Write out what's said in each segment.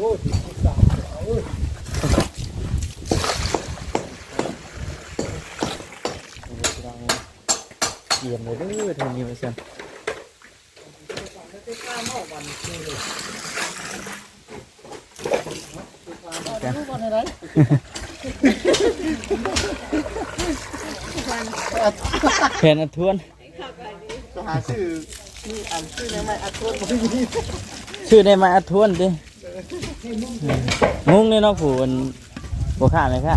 อ้ยสิบสามเอ้ยเยี่ยมเลยเด้อเทางนี้มาสั่นรู้ว่าไหนแผนอัดทวนก็หาชื่อนี่อันชื่อในไม้อัดต้นบ่มีชื่อได้มาอัดทวนดิ งงเนี่ยเนาะผู้มันบ่ขาดเลยค่ะ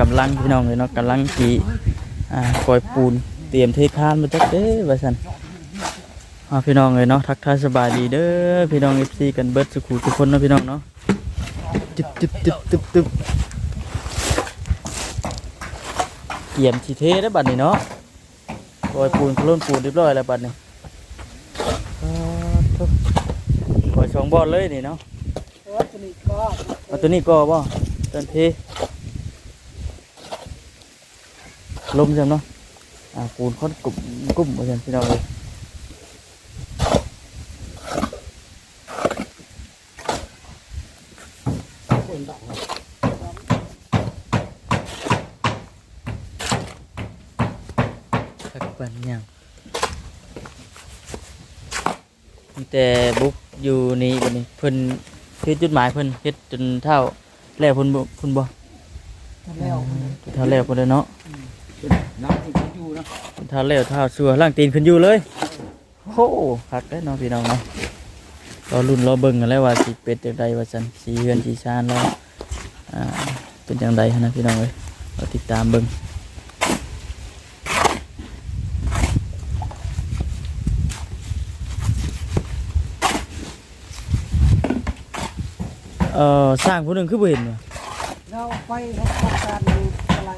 กำลังพี่น้องเลยเนาะกำลังกีอ่าปล่อยปูนเตรียมเทคานมาจักเด้อว่าซั่นพี่น้องเลยเนาะทักทายสบายดีเด้อพี่น้อง FC กันเบิร์ดสุขุทุกคนเนาะพี่น้องเนาะตึบตึบตึบตึบตึบเกี่ยมสิเทได้บัดนี้เนาะปล่อยปูนคลนปูนเรียบร้อยแล้วบัดนี้อ่าทุกอยสองบอลเลยนี่เนาะวัตถุนิก็เอาตัวนี้ก็บ่ตันเท ลมจังเนาะอ่าปูนค่อนกลุ่มกลุ่มมาจังพี่น้องเลยสักปันยังมีแต่บุ๊กอยู่นี่บัดนี้เพิ่นเฮ็ดจุดหมายเพิ่นเฮ็ดจนเท่าแล้วเพิ่นบ่เพิ่นบ่แล้วจนเท่าแล้วเพิ่นเลยเนาะ น้ำที่อยู่นะ จนเท่าแล้วท่าชัวล่างตีนขึ้นอยู่เลยโหคักได้เนาะพี่น้องเนาะรอรุ่นรอเบิ่งกันแล้วว่าสิเป็ดจังใดว่าซั่นสีเฮือนสีชานแล้วอ่าเป็นจังใดหั้นะพี่น้องเอ้ยเราติดตามเบิ่งเอ่อสร้างผู้หนึงคือบ่เห็นว่เราไปรับประการอะไร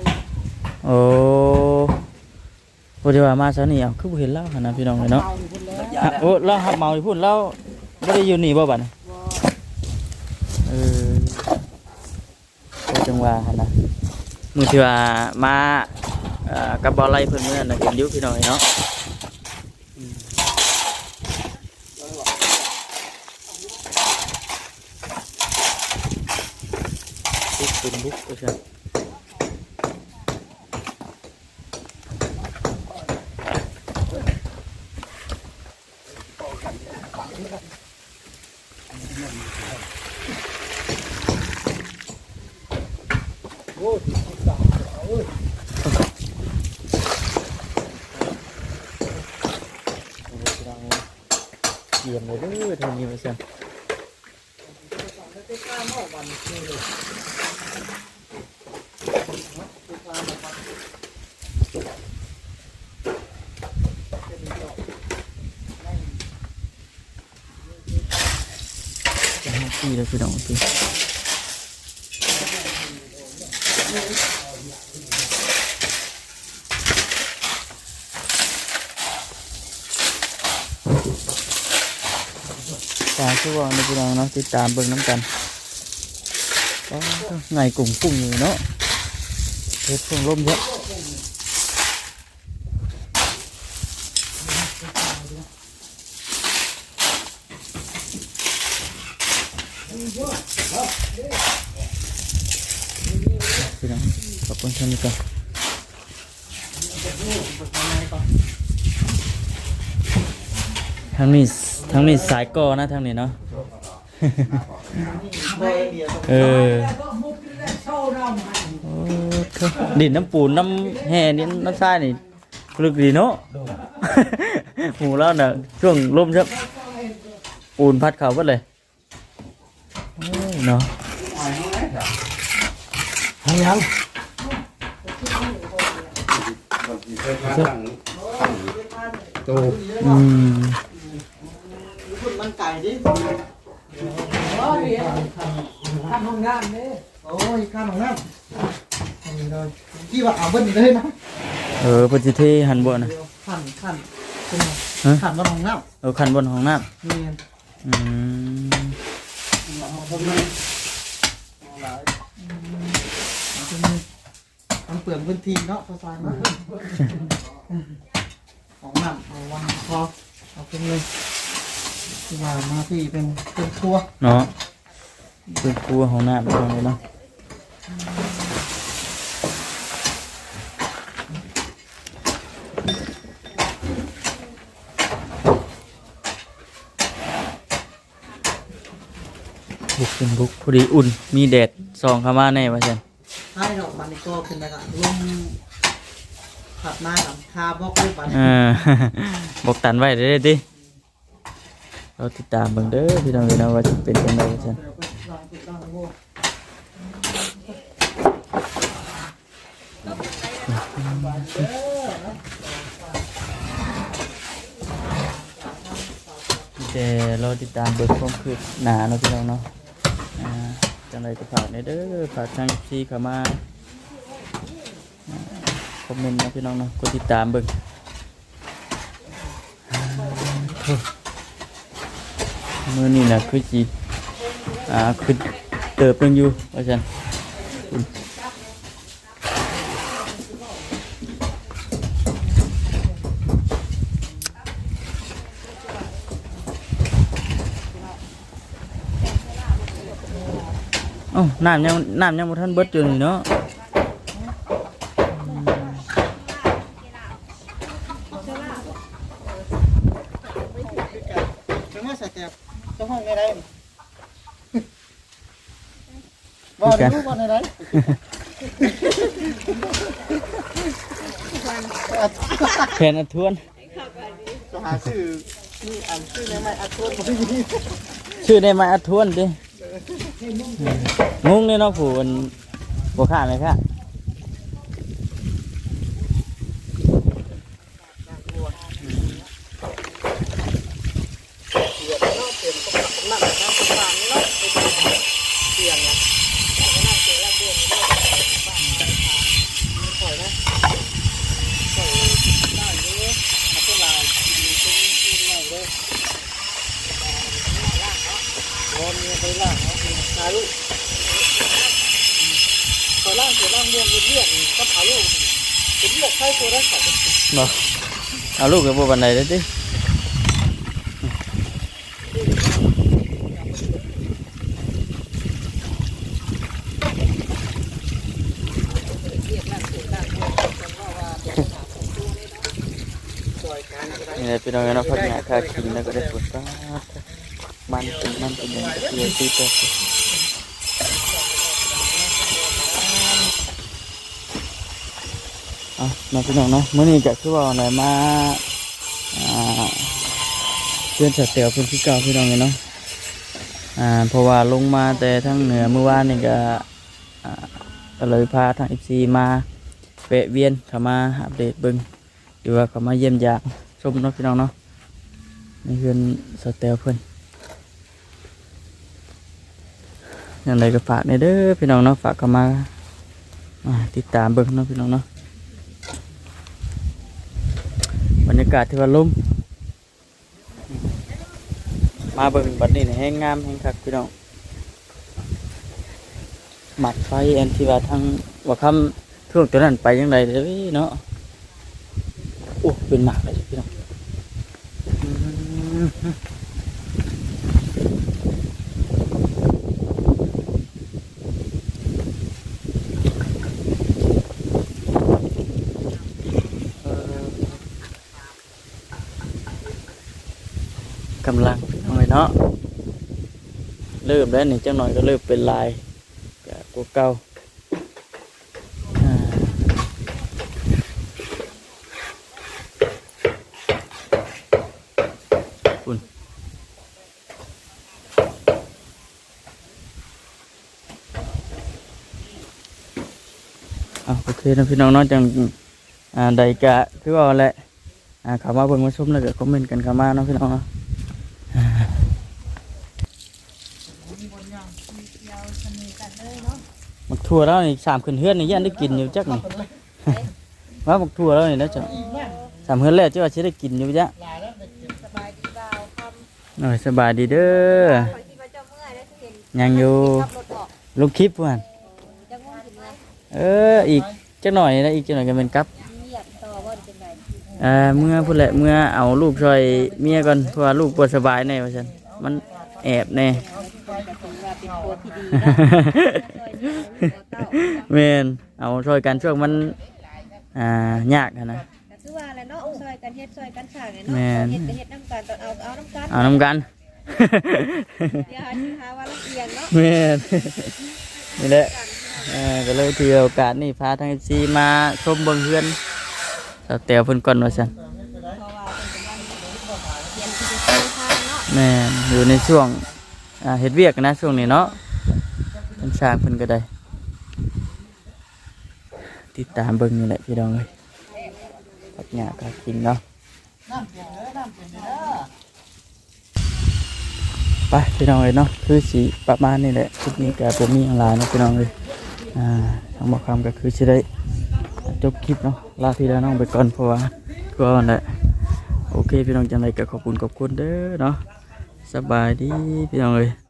โอ้ บ่ได้ว่ามาซะนี่เอาคือบ่เห็นเล่าหั่นนะพี่น้องเอ้ยเนาะเอาอยู่คนแล้วฮะโอ้เราหับเมาอยู่พุ่นเราบ่ได้อยู่นี่บ่บัดนี้ว่าเออโอ้จังหว่าหั่นนะมื้อที่ว่ามาเอ่อกับบ่อไล่เพิ่นมื้อนั้นน่ะเห็นอยู่พี่น้องเอ้ยเนาะอืมบุกเป็นบุกว่าซั่น อ้ยสิบสามเอ้ยเยี่ยมเลยเด้อเทางนี้มาซั่นจะห้าปีแล้วพี่น้อง พี่ตาชั่วในพี่น้องเนาะติดตามเบิ่งน้ำกันก็ไงกลุ่มกุ้งอยู่เนาะเพชรช่วงลมเยอะ พี่น้องขอบคุณท่านนี้ก่อนทางนี้ทางนี้สายกอนะทางนี้เนาะ เออดินน้ำปูนน้ำแห่นี่น้ำทรายนี่ลึกดีเนาะ หมูแล้วน่ะช่วงลมครับปูนพัดเขาเบิดเลยเนาะ ยังโตอืมคุณมันไก่ดิโอ้ยทำห้องน้ำนี่โอ้ยข้ามห้องน้ำที่ว่าเอาเบิ้ลเลยนะเออเพิ่นสิเทหันบ่นะขันขันเป็นไงฮะขันมาของน้ำเออคันบนห้องน้ำอืม มันเปลืองพื้นที่เนาะภาษาเนาะของน้ำเอาวางคอเอาเป็นเลยที่ว่ามาที่เป็นเป็นครัวเนาะเป็นครัวห้องน้ำพี่น้องเลยเนาะบุกเป็นบุกพอดีอุ่นมีแดดส่องเข้ามาแน่ว่าซั่น ใช่ดอกมันนี่ก็เป็นไรกันลมขับมาหลังคาบอกลูกบันเออ บอกตันไว้เด้อติเราติดตามเบิ่งเด้อพี่น้องเลยเนาะว่าจะเป็นจังได๋ซั่นเดี๋ยวไปลองติดตั้งโม่แต่เราติดตามเบิ่งความคืบหน้าเนาะพี่น้องเนาะ จังไรก็ฝากในเด้อฝากทางซีเข้ามาคอมเมนต์นาะพี่น้องเนาะกดติดตามเบิ่งเมื่อนี้นะคือจีอ่าคือเติบนึงอยู่อาน้ำยังอยู่นี่เนาะถึงว่าสเต็ปเจ้าห้องไม่ได้บอกได้รู้ว่าใน ไรแผนอัดทวนจะหาชื่อนี่อ่านชื่อในไม้ งงเลยเนาะผู้มันบ่ค่าไหมค่ะนั่งนั่งตรงกลางนี่เนาะเสียงนะนั่งเสียงแล้วบวมนี่ถอยนะถอยได้เลยเอาเป็นลายเป็นเป็นหน่อยเลยวอนเนี่ยไปล่างเนาะหาลูกพอล่างเสร็จล่างบวมเป็นเลือดก็หาลูกเป็นเลือดไข้ตัวได้ขาด บ่เอาลูกกับบ่บันไดเลยตินี่แหละพี่น้องเนาะพักหน้าคาคิงแล้วก็ได้ผลก็มันเป็นมันเป็นอย่างที่เราตีตัว อะมาพี่น้องเนาะมื้อนี้ก็คือว่าอะไรมาอ่าเพื่อนสัตว์เตียวเพื่อนที่เก่าพี่น้องเนาะอ่าเพราะว่าลงมาแต่ทั้งเหนือเมื่อวานนี่ก็อ่าก็เลยพาทาง FC มาแวะเวียนเข้ามาอัปเดตเบิ่งหรือว่าเข้ามาเยี่ยมยามชมเนาะพี่น้องเนาะนี่คือสเตลเพื่อนอย่างไรก็ฝากในเด้อพี่น้องเนาะฝากเข้ามาอ่าติดตามเบิ่งเนาะพี่น้องเนาะบ รรยากาศที่ว่าลมมาเบิ่งบัดนี้นี่แห้งงามแห้งคักพี่น้องหมัดไฟแอนที่ว่าทางว่าคำท่วงตัวนั้นไปยังไงเด้เนาะโอ้เป็นหมากเลยพี่น้องำลังเอาไว้เนาะเริ่มแล้วนี่จังหน่อยก็เริ่มเป็นลายกกว่าเก่าคุณอะโอเคนะพี่น้องเนาะจังอ่าใดกะคือว่าแหละอ่าเข้ามาเบิ่งมาชมแล้วก็คอมเมนต์กันเข้ามาเนาะพี่น้องเนาะ ทั่วแล้วนี่สามขึ้นเฮือนนี่ยันได้กินอยู่จักนี่ว่าบักทั่วแล้วนี่นะจ๊ะสามเฮือนแรกจ้าว่าสิได้กินอยู่จ้ะสบายดีเปล่อยสบายดีเด้อยังอยู่ขับรถออกคลิปว่นจะง่วงถึงเอออีกจักหน่อยนะอีกจักหน่อยก็เป็นกลับเงียบต่อว่าเป็นไรเมื่อพุ่นแหละเมื่อเอาลูกช่วยเมียก่อนเพราะว่าลูกปวดสบายแน่ว่าซั่นมันแอบแน่ โคตรที่ดีนะซอยนี้เอาลูกเอาเต้าแม่นเอาช่วยกันช่วงมันอ่ายากอะนะก็คือว่าอะไรเนาะซอยกันเฮ็ดซอยกันสร้างเนี่ยแม่เนาะนเฮ็ดก็เฮ็ดน้ำกันตอนเอาเอาน้ำกันเอาน้ำกันอย่าหาหาว่าลำเอียงเนาะแม่นนี่แหละเออก็เลยถือโอกาสนี่พาทางซีมาชมเบิ่งเฮือนสาวแตวเพิ่นก่อนว่าซั่นเพราะว่าเป็นกำลังเรียนที่จะซื้อทางเนาะแม่นอยู่ในช่วงอ่า เฮ็ดเวียกนะช่วงนี้เนาะเพิ่นสร้างเพิ่นก็ได้ ติดตามเบิ่งนี่แหละพี่น้องเอ้ยปักหญ้าก็กินเนาะไปพี่น้องเอ้ยเนาะคือสิประมาณนี้แหละคลิปนี้ก็บ่มีอะไรเนาะพี่น้องเอ้ยอ่าทางบอกคำก็คือสิได้จบคลิปเนาะลาพี่แล้วน้องไปก่อนเพราะว่าก็นั่นแหละโอเคพี่น้องจังไดก็ขอบคุณขอบคุณเด้อเนาะ สบายดีพี่น้องเอ้ย